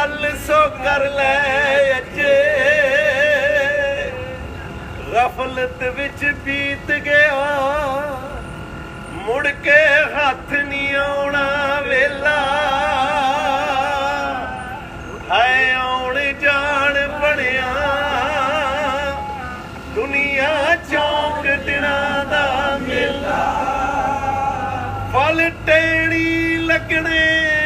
ਗੱਲ ਸੋ ਕਰ ਲੈ ਅੱਜੇ। ਗਫਲਤ ਵਿੱਚ ਬੀਤ ਗਿਆ। ਮੁੜ ਕੇ ਹੱਥ ਨਹੀਂ ਆਉਣਾ ਵੇਲਾ। ਹਾਏ, ਆਉਣ ਜਾਣ ਬਣਿਆ। ਦੁਨੀਆ ਚੌਂਕ ਦਿਨਾਂ ਦਾ ਮੇਲਾ। ਫਲ ਟੇੜੀ ਲੱਗਣੇ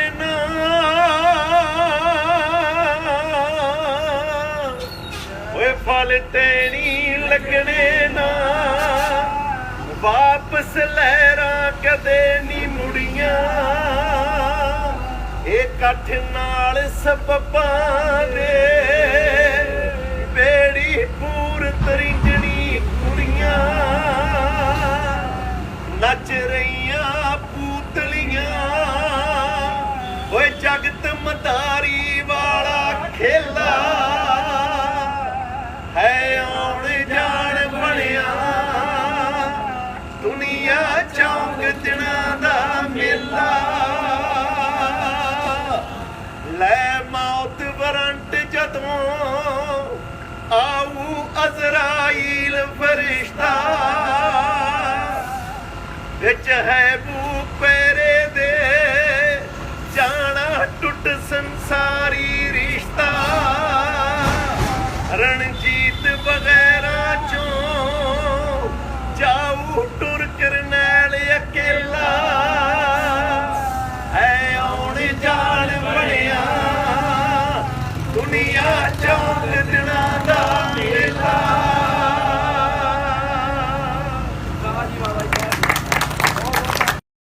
ਫਲ ਟੇੜੀ ਲੱਗਣੇ ਨਾ। ਵਾਪਸ ਲਹਿਰਾਂ ਕਦੇ ਨਹੀਂ ਮੁੜੀਆਂ। ਇਹ ਇਕੱਠ ਨਾਲ ਸਬਬਾਂ ਦੇ। ਬੇੜੀ ਪੂਰ ਤਰਿੰਜਣੀ ਕੁੜੀਆਂ। ਨੱਚ ਰਹੀਆਂ ਪੂਤਲੀਆਂ। ਦੁਨੀਆ ਚੌਂਕ ਦਿਨਾਂ ਦਾ ਮੇਲਾ। ਲੈ ਮੌਤ ਵਰੰਟ ਜਦੋਂ ਆਊ ਅਜ਼ਰਾਈਲ ਫਰਿਸ਼ਤਾ। ਵਿੱਚ ਹੈ ਬੂ ਪੈਰੇ ਦੇ ਜਾਣਾ ਟੁੱਟ ਸੰਸਾਰੀ ਰਿਸ਼ਤਾ। ਰਣਜੀਤ ਵਗੈਰਾ ਚੋਂ ਜਾਊ I don't John,